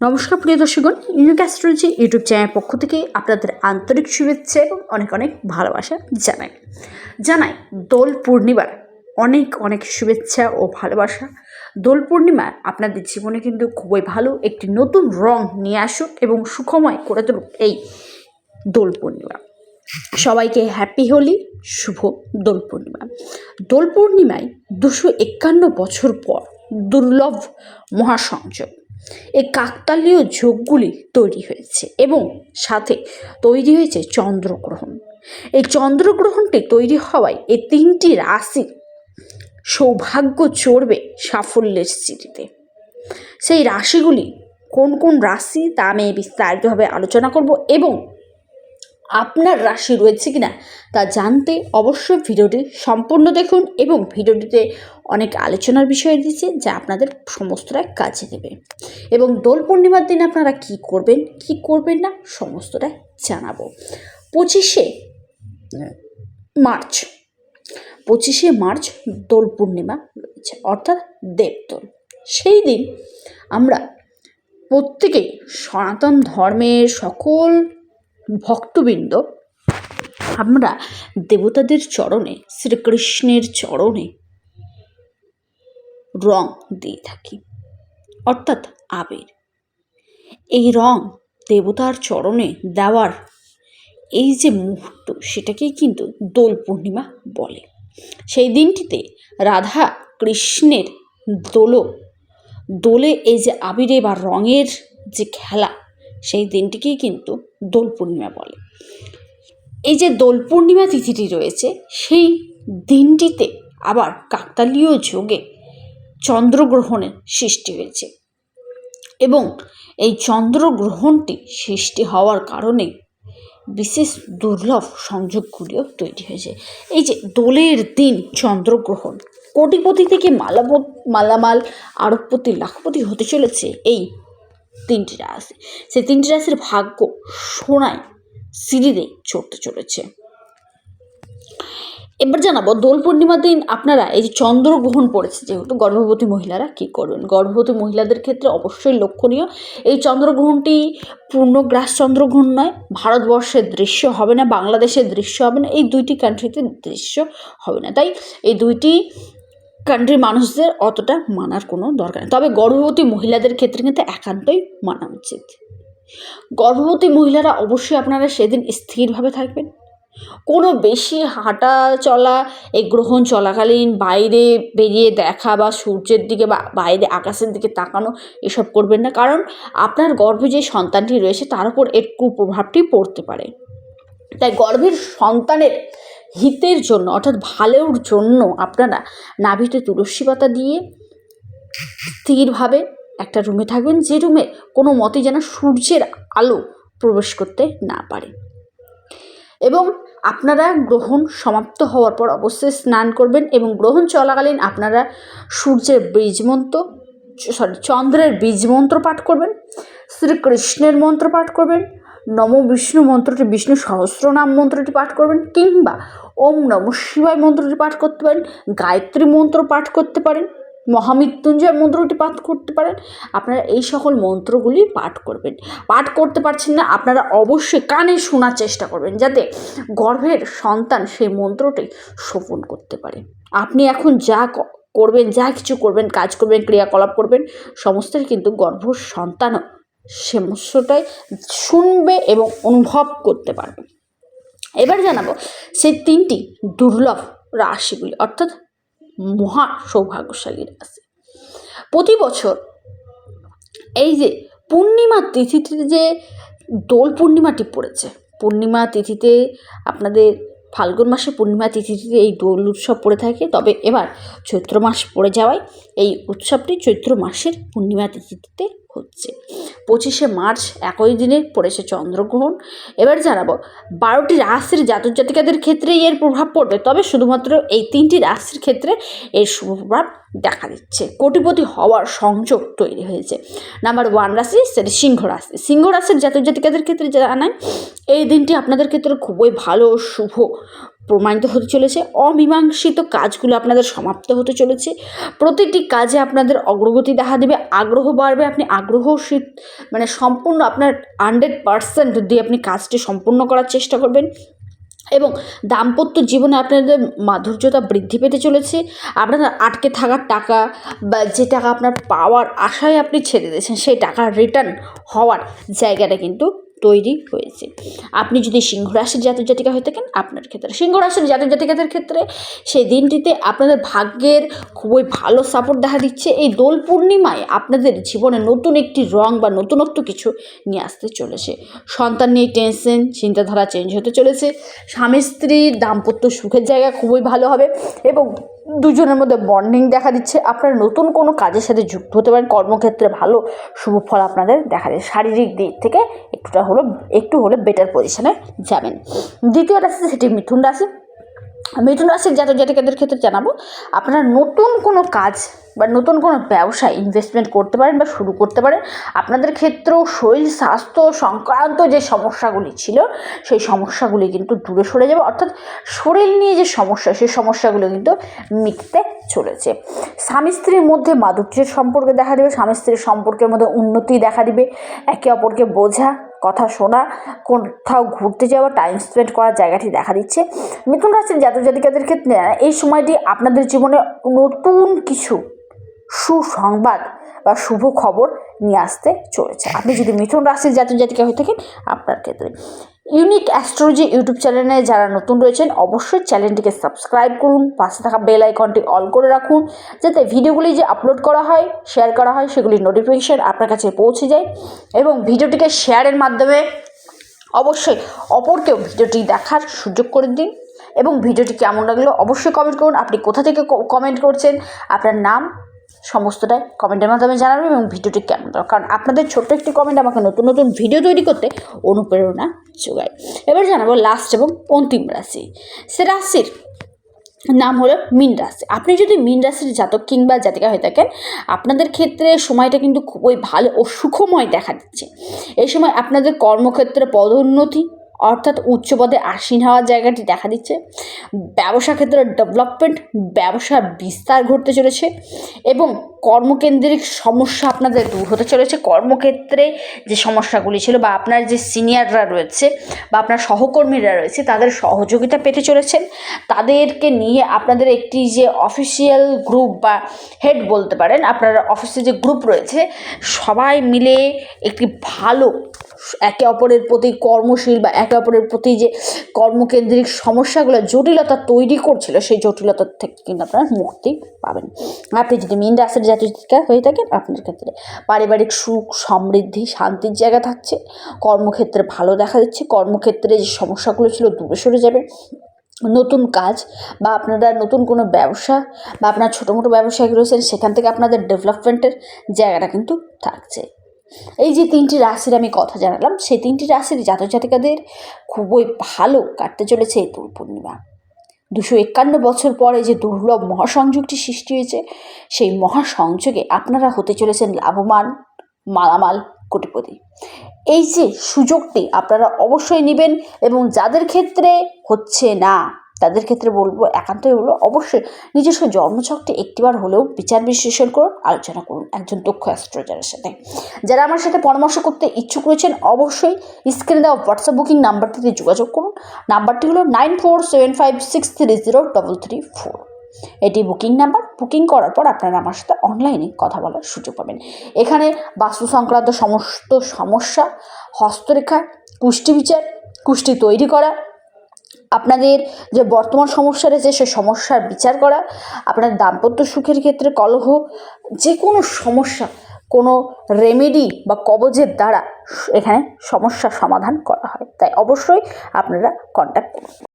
নমস্কার প্রিয় দর্শকগণ, unique astrology YouTube চ্যানেলের পক্ষ থেকে আপনাদের আন্তরিক শুভেচ্ছা এবং অনেক অনেক ভালোবাসা জানাই। জানাই, দোল পূর্ণিমার অনেক অনেক শুভেচ্ছা ও ভালোবাসা। দোল পূর্ণিমা আপনাদের জীবনে কিন্তু খুবই ভালো একটি নতুন রং নিয়ে আসুক এবং সুখময় করে তুলুক এই দোল পূর্ণিমা। সবাইকে হ্যাপি হোলি শুভ দোল পূর্ণিমা। দোল পূর্ণিমায় দুশো একান্ন বছর পর দুর্লভ মহাসংযোগ। এই কাকতালীয় যোগগুলি তৈরি হয়েছে এবং সাথে তৈরি হয়েছে চন্দ্রগ্রহণ। এই চন্দ্রগ্রহণটি তৈরি হওয়ায় এই তিনটি রাশি সৌভাগ্য চড়বে সাফল্যের সিঁড়িতে। সেই রাশিগুলি কোন কোন রাশি তা আমি বিস্তারিতভাবে আলোচনা করব এবং আপনার রাশি রয়েছে কিনা তা জানতে অবশ্যই ভিডিওটি সম্পূর্ণ দেখুন এবং ভিডিওটিতে অনেক আলোচনার বিষয় দিয়েছে যা আপনাদের সমস্তটাই কাজে দেবে। এবং দোল পূর্ণিমার দিন আপনারা কি করবেন কি করবেন না সমস্তটাই জানাব। পঁচিশে মার্চ পঁচিশে মার্চ দোল পূর্ণিমা রয়েছে, অর্থাৎ দেবদোল সেই দিন আমরা প্রত্যেকেই সনাতন ধর্মের সকল ভক্তবৃন্দ, আমরা দেবতাদের চরণে, শ্রীকৃষ্ণের চরণে রং দিয়ে থাকি, অর্থাৎ আবির। এই রং দেবতার চরণে দেওয়ার এই যে মুহূর্ত, সেটাকেই কিন্তু দোল পূর্ণিমা বলে। সেই দিনটিতে রাধা কৃষ্ণের দোলো, দোলে এই যে আবিরে বা রঙের যে খেলা সেই দিনটিকেই কিন্তু দোল পূর্ণিমা বলে। এই যে দোল পূর্ণিমা তিথিটি রয়েছে, সেই দিনটিতে আবার কাকতালীয় যোগে চন্দ্রগ্রহণের সৃষ্টি হয়েছে। এবং এই চন্দ্রগ্রহণটি সৃষ্টি হওয়ার কারণে বিশেষ দুর্লভ সংযোগগুলিও তৈরি হয়েছে। এই যে দোলের দিন চন্দ্রগ্রহণ, কোটিপতি থেকে মালাপ মালামাল, আরবপতি, লাখপতি হতে চলেছে এই তিনটি রাশি। সেই তিনটি রাশির ভাগ্য সোনায় সিঁড়িতে চড়তে চলেছে। এবার জানাব, দোল পূর্ণিমার দিন আপনারা এই যে চন্দ্রগ্রহণ পড়েছে যেহেতু গর্ভবতী মহিলারা কী করবেন? গর্ভবতী মহিলাদের ক্ষেত্রে অবশ্যই লক্ষণীয়, এই চন্দ্রগ্রহণটি পূর্ণগ্রাস চন্দ্রগ্রহণ নয়, ভারতবর্ষের দৃশ্য হবে না, বাংলাদেশের দৃশ্য হবে না, এই দুইটি কান্ট্রিতে দৃশ্য হবে না। তাই এই দুইটি কান্ট্রির মানুষদের অতটা মানার কোনো দরকার নেই। তবে গর্ভবতী মহিলাদের ক্ষেত্রে কিন্তু একান্তই মানা উচিত। গর্ভবতী মহিলারা অবশ্যই আপনারা সেদিন স্থিরভাবে থাকবেন। কোনো বেশি হাঁটা চলা, এই গ্রহণ চলাকালীন বাইরে বেরিয়ে দেখা বা সূর্যের দিকে বা বাইরে আকাশের দিকে তাকানো, এসব করবেন না। কারণ আপনার গর্ভে যে সন্তানটি রয়েছে, তার উপর এর কুপ্রভাবটি পড়তে পারে। তাই গর্ভের সন্তানের হিতের জন্য, অর্থাৎ ভালোর জন্য আপনারা নাভিতে তুলসী পাতা দিয়ে স্থিরভাবে একটা রুমে থাকবেন, যে রুমে কোনো মতে যেন সূর্যের আলো প্রবেশ করতে না পারে। এবং আপনারা গ্রহণ সমাপ্ত হওয়ার পর অবশ্যই স্নান করবেন এবং গ্রহণ চলাকালীন আপনারা সূর্যের বীজমন্ত্র সরি চন্দ্রের বীজমন্ত্র পাঠ করবেন, শ্রীকৃষ্ণের মন্ত্র পাঠ করবেন নম বিষ্ণু মন্ত্রটি, বিষ্ণু সহস্রনাম মন্ত্রটি পাঠ করবেন কিংবা ওম নম শিবায় মন্ত্রটি পাঠ করতে পারেন, গায়ত্রী মন্ত্র পাঠ করতে পারেন, মহামৃত্যুঞ্জয় মন্ত্রটি পাঠ করতে পারেন, আপনারা এই সকল মন্ত্রগুলি পাঠ করবেন। পাঠ করতে পারছেন না, আপনারা অবশ্যই কানে শোনার চেষ্টা করবেন যাতে গর্ভের সন্তান সেই মন্ত্রটি শোপন করতে পারে। আপনি এখন যা করবেন, যা কিছু করবেন, কাজ করবেন, ক্রিয়াকলাপ করবেন সমস্তই কিন্তু গর্ভ সন্তানও সমস্তটাই শুনবে এবং অনুভব করতে পারবে। এবার জানাব, সেই তিনটি দুর্লভ রাশিগুলি, অর্থাৎ মহা সৌভাগ্যশালী রাশি। প্রতি বছর এই যে পূর্ণিমা তিথিতে যে দোল পূর্ণিমাটি পড়েছে, পূর্ণিমা তিথিতে আপনাদের ফাল্গুন মাসে পূর্ণিমা তিথিতে এই দোল উৎসব পড়ে থাকে। তবে এবার চৈত্র মাস পড়ে যাওয়ায় এই উৎসবটি চৈত্র মাসের পূর্ণিমা তিথিতে হচ্ছে। পঁচিশে মার্চ একই দিনে পড়েছে চন্দ্রগ্রহণ। এবার জানাব, বারোটি রাশির জাতক জাতিকাদের ক্ষেত্রেই এর প্রভাব পড়বে, তবে শুধুমাত্র এই তিনটি রাশির ক্ষেত্রে এর শুভ প্রভাব দেখা দিচ্ছে। কোটিপতি হওয়ার সংযোগ তৈরি হয়েছে। নাম্বার ওয়ান রাশি, সেটি সিংহ রাশি। সিংহ রাশির জাতক জাতিকাদের ক্ষেত্রে জানায় এই দিনটি আপনাদের ক্ষেত্রে খুবই ভালো শুভ। প্রমাণিত হতে চলেছে। অমীমাংসিত কাজগুলো আপনাদের সমাপ্ত হতে চলেছে। প্রতিটি কাজে আপনাদের অগ্রগতি দেখা দেবে। আগ্রহ বাড়বে, আপনি আগ্রহ মানে সম্পূর্ণ আপনার হান্ড্রেড পারসেন্ট দিয়ে আপনি কাজটি সম্পূর্ণ করার চেষ্টা করবেন। এবং দাম্পত্য জীবনে আপনাদের মাধুর্যতা বৃদ্ধি পেতে চলেছে। আপনাদের আটকে থাকার টাকা বা যে টাকা আপনার পাওয়ার আশায় আপনি ছেড়ে দিয়েছেন, সেই টাকা রিটার্ন হওয়ার জায়গাটা কিন্তু তৈরি হয়েছে। আপনি যদি সিংহ রাশির জাতক জাতিকা হয়ে থাকেন, আপনার ক্ষেত্রে সিংহ রাশির জাতক জাতিকাদের ক্ষেত্রে সেই দিনটিতে আপনাদের ভাগ্যের খুবই ভালো সাপোর্ট দেখা দিচ্ছে। এই দোল পূর্ণিমায় আপনাদের জীবনে নতুন একটি রং বা নতুনত্ব কিছু নিয়ে আসতে চলেছে। সন্তান নিয়ে টেনশন চিন্তাধারা চেঞ্জ হতে চলেছে। স্বামী স্ত্রীর দাম্পত্য সুখের জায়গা খুবই ভালো হবে এবং দুজনের মধ্যে বন্ডিং দেখা দিচ্ছে। আপনারা নতুন কোনো কাজের সাথে যুক্ত হতে পারেন, কর্মক্ষেত্রে ভালো, শুভ ফল আপনাদের দেখা যায়। শারীরিক দিক থেকে একটুটা হলো, একটু হলে বেটার পজিশনে যাবেন। দ্বিতীয় রাশি সেটি মিথুন রাশি। মিথুন রাশির জাতক জাতিকাদের ক্ষেত্রে জানাব, আপনারা নতুন কোনো কাজ বা নতুন কোনো ব্যবসায় ইনভেস্টমেন্ট করতে পারেন বা শুরু করতে পারেন, আপনাদের ক্ষেত্রেও শরীর, স্বাস্থ্য সংক্রান্ত যে সমস্যাগুলি ছিল, সেই সমস্যাগুলি কিন্তু দূরে সরে যাবে। অর্থাৎ শরীর নিয়ে যে সমস্যা, সেই সমস্যাগুলো কিন্তু মিটতে চলেছে। স্বামী স্ত্রীর মধ্যে মাধুর্যের সম্পর্কে দেখা দেবে, স্বামী স্ত্রীর সম্পর্কের মধ্যে উন্নতি দেখা দিবে। একে অপরকে বোঝা, কথা শোনা, কোথাও ঘুরতে যাওয়া টাইম স্পেন্ড করার জায়গাটি দেখা দিচ্ছে। মিথুন রাশির জাতক জাতিকাদের ক্ষেত্রে এই সময়টি আপনাদের জীবনে নতুন কিছু সুসংবাদ বা শুভ খবর নিয়ে আসতে চলেছে। আপনি যদি মিথুন রাশির জাতক জাতিকা হয়ে থাকেন, আপনার ক্ষেত্রে। ইউনিক অ্যাস্ট্রোলজি ইউটিউব চ্যানেলে যারা নতুন রয়েছেন, অবশ্যই চ্যানেলটিকে সাবস্ক্রাইব করুন, পাশে থাকা বেল আইকনটি অল করে রাখুন, যাতে ভিডিওগুলি যে আপলোড করা হয়, শেয়ার করা হয় সেগুলির নোটিফিকেশান আপনার কাছে পৌঁছে যায় এবং ভিডিওটিকে শেয়ারের মাধ্যমে অবশ্যই অপরকেও ভিডিওটি দেখার সুযোগ করে দিন এবং ভিডিওটি কেমন লাগল অবশ্যই কমেন্ট করুন। আপনি কোথা থেকে কমেন্ট করছেন, আপনার নাম সমস্তটাই কমেন্টের মাধ্যমে জানাবেন এবং ভিডিওটি কেমন কারণ আপনাদের ছোট্ট একটি কমেন্ট আমাকে নতুন নতুন ভিডিও তৈরি করতে অনুপ্রেরণা যোগায়। এবার জানাব লাস্ট এবং অন্তিম রাশি। সে রাশির নাম হলো মিন রাশি। আপনি যদি মিন রাশির জাতক কিংবা জাতিকা হয়ে থাকেন, আপনাদের ক্ষেত্রে সময়টা কিন্তু খুবই ভালো ও সুখময় দেখা দিচ্ছে। এই সময় আপনাদের কর্মক্ষেত্রে পদোন্নতি অর্থাৎ উচ্চ পদে আসীন হওয়ার জায়গাটি দেখা দিচ্ছে। ব্যবসা ক্ষেত্রে ডেভেলপমেন্ট ব্যবসার বিস্তার ঘটতে চলেছে এবং কর্মকেন্দ্রিক সমস্যা আপনাদের দূর হতে চলেছে। কর্মক্ষেত্রে যে সমস্যাগুলি ছিল বা আপনার যে সিনিয়ররা রয়েছে বা আপনার সহকর্মীরা রয়েছে, তাদের সহযোগিতা পেতে চলেছেন। তাদেরকে নিয়ে আপনাদের একটি যে অফিসিয়াল গ্রুপ বা হেড বলতে পারেন, আপনার অফিসে যে গ্রুপ রয়েছে, সবাই মিলে একটি ভালো একে অপরের প্রতি কর্মশীল বা একে অপরের প্রতি যে কর্মকেন্দ্রিক সমস্যাগুলো, জটিলতা তৈরি করছিল, সেই জটিলতা থেকে কিন্তু আপনারা মুক্তি পাবেন। আপনি যদি মিন রাশির জাতিকা হয়ে থাকেন আপনার ক্ষেত্রে। পারিবারিক সুখ, সমৃদ্ধি, শান্তির জায়গা থাকছে। কর্মক্ষেত্রে ভালো দেখা যাচ্ছে কর্মক্ষেত্রে যে সমস্যাগুলো ছিল দূরে সরে যাবে। নতুন কাজ বা আপনারা নতুন কোনো ব্যবসা বা আপনার ছোটো মোটো ব্যবসায়িক রয়েছেন সেখান থেকে আপনাদের ডেভেলপমেন্টের জায়গাটা কিন্তু থাকছে। এই যে তিনটি রাশির আমি কথা জানালাম, সেই তিনটি রাশির জাতক জাতিকাদের খুবই ভালো কাটতে চলেছে এই দোল পূর্ণিমা দুশো একান্ন বছর পরে যে দুর্লভ মহাসংযোগটি সৃষ্টি হয়েছে, সেই মহাসংযোগে আপনারা হতে চলেছেন লাভবান মালামাল কোটিপতি। এই যে সুযোগটি আপনারা অবশ্যই নেবেন এবং যাদের ক্ষেত্রে হচ্ছে না তাদের ক্ষেত্রে বলব একান্তই হলো অবশ্যই নিজস্ব জন্মছকটি একটিবার হলেও বিচার বিশ্লেষণ করুন, আলোচনা করুন একজন দক্ষ অ্যাস্ট্রোলজারের সাথে। যারা আমার সাথে পরামর্শ করতে ইচ্ছুক রয়েছেন, অবশ্যই স্ক্রিনে দেওয়া হোয়াটসঅ্যাপ বুকিং নাম্বারটিতে যোগাযোগ করুন। নাম্বারটি হলো nine four seven five six three zero double three four. এটি বুকিং নাম্বার। বুকিং করার পর আপনারা আমার সাথে অনলাইনে কথা বলার সুযোগ পাবেন। এখানে বাস্তু সংক্রান্ত সমস্ত সমস্যা, হস্তরেখা, কুষ্টি বিচার, কুষ্টি তৈরি করা আপনাদের যে বর্তমান সমস্যা রয়েছে, সে সমস্যার বিচার করা, আপনার দাম্পত্য সুখের ক্ষেত্রে কলহ, যে কোনো সমস্যা, কোনো রেমেডি বা কবজের দ্বারা এখানে সমস্যা সমাধান করা হয়। তাই অবশ্যই আপনারা কন্ট্যাক্ট করুন।